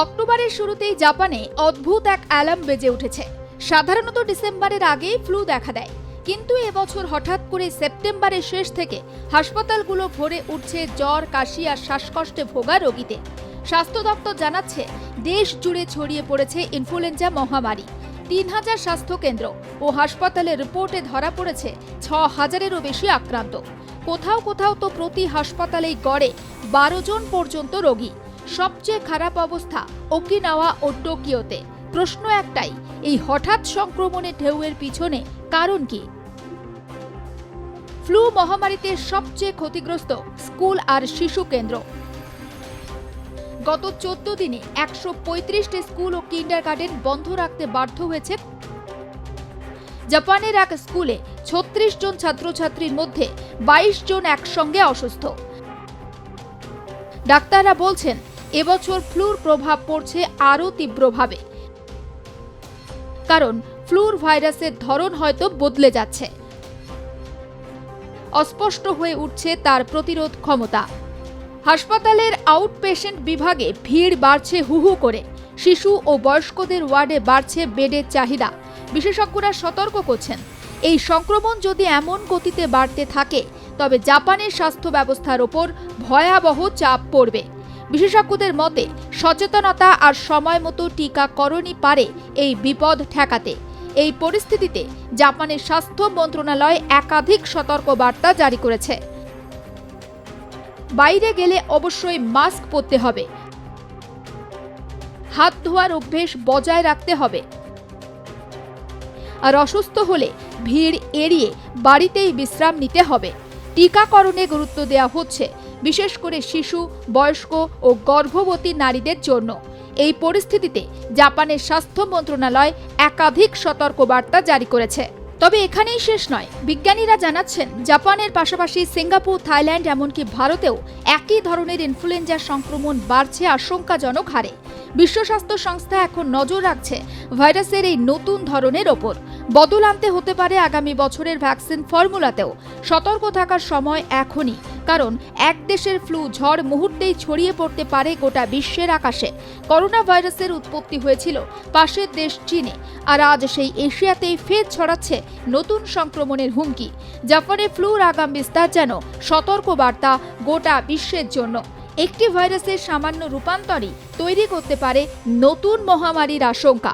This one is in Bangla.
অক্টোবরের শুরুতেই জাপানে অদ্ভুত এক অ্যালার্ম বেজে উঠেছে। সাধারণত ডিসেম্বরের আগেই ফ্লু দেখা দেয়। কিন্তু এবছর হঠাৎ করে সেপ্টেম্বরের শেষ থেকে হাসপাতালগুলো ভরে উঠছে জ্বর, কাশি আর শ্বাসকষ্টে ভোগা রোগীতে স্বাস্থ্য দপ্তর জানাচ্ছে, দেশ জুড়ে ছড়িয়ে পড়েছে ইনফ্লুয়েঞ্জা মহামারী। তিন হাজার স্বাস্থ্যকেন্দ্র ও হাসপাতালের রিপোর্টে ধরা পড়েছে, ছ হাজারেরও বেশি আক্রান্ত। কোথাও কোথাও তো প্রতি হাসপাতালেই গড়ে বারো জন পর্যন্ত রোগী। সবচেয়ে খারাপ অবস্থা ওকিনাওয়া ও টোকিওতে। প্রশ্ন একটাই, এই হঠাৎ সংক্রমণের ঢেউয়ের পিছনে কারণ কি? ফ্লু মহামারীতে সবচেয়ে ক্ষতিগ্রস্ত স্কুল আর শিশু কেন্দ্র। গত চোদ্দ দিনে একশো পঁয়ত্রিশটি স্কুল ও কিন্ডার গার্ডেন বন্ধ রাখতে বাধ্য হয়েছে। জাপানের এক স্কুলে ছত্রিশ জন ছাত্রছাত্রীর মধ্যে বাইশ জন একসঙ্গে অসুস্থ। ডাক্তাররা বলছেন এবছর ফ্লুর প্রভাব পড়ছে আরও তীব্রভাবে। কারণ ফ্লুর ভাইরাসের ধরন হয়তো বদলে যাচ্ছে। অস্পষ্ট হয়ে উঠছে তার প্রতিরোধ ক্ষমতা। হাসপাতালের আউটপেশেন্ট বিভাগে ভিড় বাড়ছে হুহু করে। শিশু ও বয়স্কদের ওয়ার্ডে বাড়ছে বেডের চাহিদা। বিশেষজ্ঞরা সতর্ক করছেন, এই সংক্রমণ যদি এমন গতিতে বাড়তে থাকে, তবে জাপানের স্বাস্থ্য ব্যবস্থার ওপর ভয়াবহ চাপ পড়বে। বিশেষজ্ঞদের মতে, সচেতনতা আর সময় মতো টিকাকরণই পারে এই বিপদ ঠেকাতে। এই পরিস্থিতিতে জাপানের স্বাস্থ্য মন্ত্রণালয় একাধিক সতর্কবার্তা জারি করেছে। বাইরে গেলে অবশ্যই মাস্ক পরতে হবে। হাত ধোয়ার অভ্যেস বজায় রাখতে হবে। আর অসুস্থ হলে ভিড় এড়িয়ে বাড়িতেই বিশ্রাম নিতে হবে। টিকাকরণে গুরুত্ব দেওয়া হচ্ছে বিশেষ করে শিশু, বয়স্ক ও গর্ভবতী নারীদের জন্য। এই পরিস্থিতিতে জাপানের স্বাস্থ্য মন্ত্রণালয় একাধিক সতর্কবার্তা জারি করেছে। তবে এখানেই শেষ নয়। বিজ্ঞানীরা জানাচ্ছেন, জাপানের পাশাপাশি সিঙ্গাপুর, থাইল্যান্ড এমনকি ভারতেও একই ধরনের ইনফ্লুয়েঞ্জার সংক্রমণ বাড়ছে, আশঙ্কাজনক হারে। বিশ্ব স্বাস্থ্য সংস্থা এখন নজর রাখছে ভাইরাসের এই নতুন ধরনের ওপর। বদল আনতে হতে পারে আগামী বছরের ভ্যাকসিন ফর্মুলাতেও। সতর্ক থাকার সময় এখনই। কারণ এক দেশের ফ্লু ঝড় মুহূর্তেই ছড়িয়ে পড়তে পারে গোটা বিশ্বের আকাশে। করোনা ভাইরাসের উৎপত্তি হয়েছিল পাশের দেশ চীনে, আর আজ সেই এশিয়াতেই ফের ছড়াচ্ছে নতুন সংক্রমণের হুমকি। জাপানে ফ্লুর আগাম বিস্তার যেন সতর্ক বার্তা গোটা বিশ্বের জন্য। একটি ভাইরাসের সামান্য রূপান্তরই তৈরি করতে পারে নতুন মহামারীর আশঙ্কা।